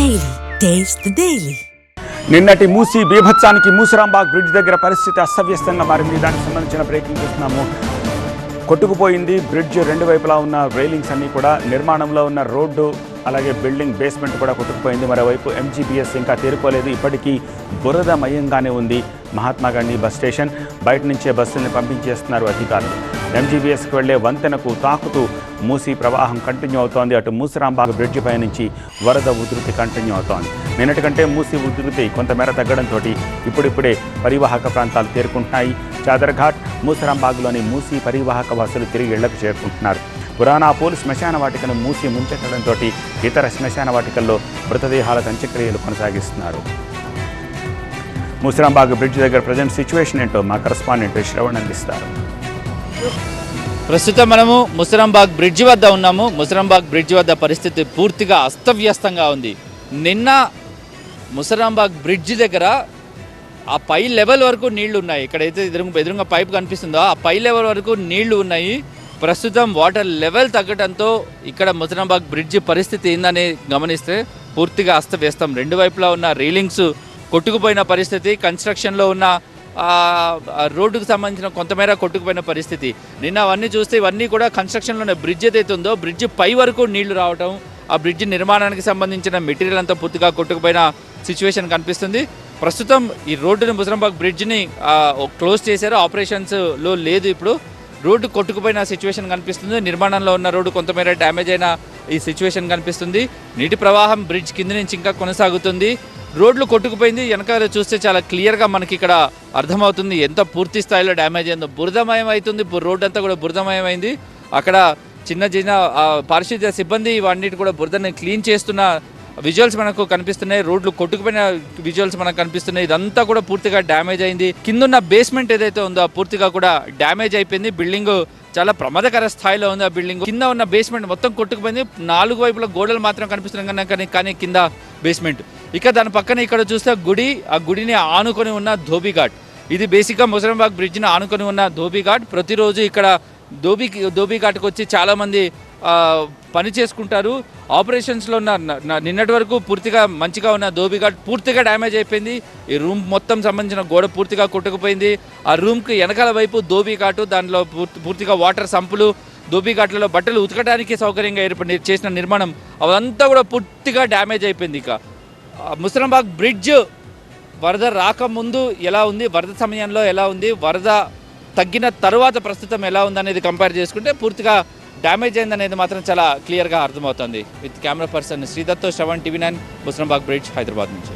Daily taste daily నిన్నటి మూసి బీభత్సానికి మూసిరాంబాగ్ bridge దగ్గర పరిస్థితి అస్తవ్యస్తంగా మారింది. దానికి సంబంధించిన బ్రేకింగ్ చూస్తున్నాము. కొట్టుకుపోయింది బ్రిడ్జ్ రెండు వైపులా ఉన్న రైలింగ్స్ అన్నీ కూడా. నిర్మాణంలో ఉన్న రోడ్డు అలాగే బిల్డింగ్ బేస్మెంట్ కూడా కొట్టుకుపోయింది. మరోవైపు ఎంజీబీఎస్ ఇంకా తేరుకోలేదు. ఇప్పటికీ బురదమయంగానే ఉంది. మహాత్మా గాంధీ బస్ స్టేషన్ బయట నుంచే బస్సుల్ని పంపించేస్తున్నారు అధికారులు. ఎంజీబీఎస్కి వెళ్ళే వంతెనకు తాకుతూ మూసీ ప్రవాహం కంటిన్యూ అవుతోంది. అటు మూసిరాంబాగ్ బ్రిడ్జి పై నుంచి వరద ఉధృతి కంటిన్యూ అవుతోంది. నిన్నటి కంటే మూసి ఉధృతి కొంతమేర తగ్గడంతో ఇప్పుడిప్పుడే పరివాహక ప్రాంతాలు తేరుకుంటున్నాయి. చాదర్ఘాట్ మూసిరాంబాగ్లోని మూసీ పరివాహక బస్సులు తిరిగి ఇళ్ళకు చేరుకుంటున్నారు. పురాణాపూల్ శ్మశాన వాటికను మూసి ముంచెత్తడంతో ఇతర శ్మశాన వాటికల్లో మృతదేహాల అంత్యక్రియలు కొనసాగిస్తున్నారు. ముసిరాంబాగ్ బ్రిడ్జ్ దగ్గర ప్రజెంట్ సిచ్యువేషన్ ఏంటో మా కరస్పాండెంట్ శ్రవణ్ అందిస్తారు. ప్రస్తుతం మనము ముసిరాంబాగ్ బ్రిడ్జ్ వద్ద ఉన్నాము. ముసిరాంబాగ్ బ్రిడ్జ్ వద్ద పరిస్థితి పూర్తిగా అస్తవ్యస్తంగా ఉంది. నిన్న ముసరాంబాగ్ బ్రిడ్జ్ దగ్గర ఆ పై లెవెల్ వరకు నీళ్ళు ఉన్నాయి. ఇక్కడైతే ఎదురు ఎదురుగా పైప్ కనిపిస్తుందో? ఆ పై లెవెల్ వరకు నీళ్ళు ఉన్నాయి. ప్రస్తుతం వాటర్ లెవెల్ తగ్గడంతో ఇక్కడ ముసరాంబాగ్ బ్రిడ్జ్ పరిస్థితి ఏందని గమనిస్తే పూర్తిగా అస్తవ్యస్తం. రెండు వైపులా ఉన్న రీలింగ్స్ కొట్టుకుపోయిన పరిస్థితి కన్స్ట్రక్షన్లో ఉన్న రోడ్డుకు సంబంధించిన కొంతమేర కొట్టుకుపోయిన పరిస్థితి. నిన్న అవన్నీ చూస్తే ఇవన్నీ కూడా కన్స్ట్రక్షన్లోనే బ్రిడ్జ్ ఏదైతే ఉందో బ్రిడ్జ్ పై వరకు నీళ్ళు రావటం ఆ బ్రిడ్జ్ నిర్మాణానికి సంబంధించిన మెటీరియల్ అంతా పూర్తిగా కొట్టుకుపోయిన సిచ్యువేషన్ కనిపిస్తుంది. ప్రస్తుతం ఈ రోడ్డుని ముసరంబాగ్ బ్రిడ్జ్ని క్లోజ్ చేశారు. ఆపరేషన్స్లో లేదు ఇప్పుడు. రోడ్డు కొట్టుకుపోయిన సిచ్యువేషన్ కనిపిస్తుంది. నిర్మాణంలో ఉన్న రోడ్డు కొంతమేర డ్యామేజ్ అయిన ఈ సిచ్యువేషన్ కనిపిస్తుంది. నీటి ప్రవాహం బ్రిడ్జ్ కింద నుంచి ఇంకా కొనసాగుతుంది. రోడ్లు కొట్టుకుపోయింది. వెనకాల చూస్తే చాలా క్లియర్గా మనకి ఇక్కడ అర్థమవుతుంది. ఎంత పూర్తి స్థాయిలో డ్యామేజ్ అయిందో. బురదమయం అవుతుంది బు- రోడ్డు అంతా కూడా బురదమయమైంది. అక్కడ చిన్న చిన్న పారిశుద్ధ్య సిబ్బంది వాటిని కూడా బురదని క్లీన్ చేస్తున్న విజువల్స్ మనకు కనిపిస్తున్నాయి రోడ్లు కొట్టుకుపోయిన విజువల్స్ మనకు కనిపిస్తున్నాయి. ఇదంతా కూడా పూర్తిగా డ్యామేజ్ అయింది. కిందున్న బేస్మెంట్ ఏదైతే ఉందో పూర్తిగా కూడా డ్యామేజ్ అయిపోయింది. బిల్డింగ్ చాలా ప్రమాదకర స్థాయిలో ఉంది ఆ బిల్డింగ్. కింద ఉన్న బేస్మెంట్ మొత్తం కొట్టుకుపోయింది. నాలుగు వైపుల గోడలు మాత్రం కనిపిస్తున్నాయి కానీ- కానీ కింద బేస్మెంట్ ఇక దాని పక్కన ఇక్కడ చూస్తే గుడి. ఆ గుడిని ఆనుకొని ఉన్న ధోబీఘాట్. ఇది బేసిక్గా ముసరంబాగ్ బ్రిడ్జ్ని ఆనుకొని ఉన్న ధోబీఘాట్. ప్రతిరోజు ఇక్కడ ధోబీ ధోబీఘాట్కి వచ్చి చాలామంది పని చేసుకుంటారు. ఆపరేషన్స్లో ఉన్న నిన్నటి వరకు పూర్తిగా మంచిగా ఉన్న ధోబిఘాట్ పూర్తిగా డ్యామేజ్ అయిపోయింది. ఈ రూమ్ మొత్తం సంబంధించిన గోడ పూర్తిగా కొట్టుకుపోయింది. ఆ రూమ్కి వెనకాల వైపు ధోబిఘాటు దానిలో పూర్తిగా వాటర్ సంపులు ధోబిఘాట్లలో బట్టలు ఉతకడానికి సౌకర్యంగా ఏర్పడి చేసిన నిర్మాణం అదంతా కూడా పూర్తిగా డ్యామేజ్ అయిపోయింది ఇక. ముస్లింబాగ్ బ్రిడ్జ్ వరద రాకముందు ఎలా ఉంది వరద సమయంలో ఎలా ఉంది వరద తగ్గిన తర్వాత ప్రస్తుతం ఎలా ఉంది అనేది కంపేర్ చేసుకుంటే పూర్తిగా డ్యామేజ్ అయింది అనేది మాత్రం చాలా క్లియర్గా అర్థమవుతుంది. With camera person శ్రీదత్తో Shravan TV nine Musarambagh bridge Hyderabad నుంచి.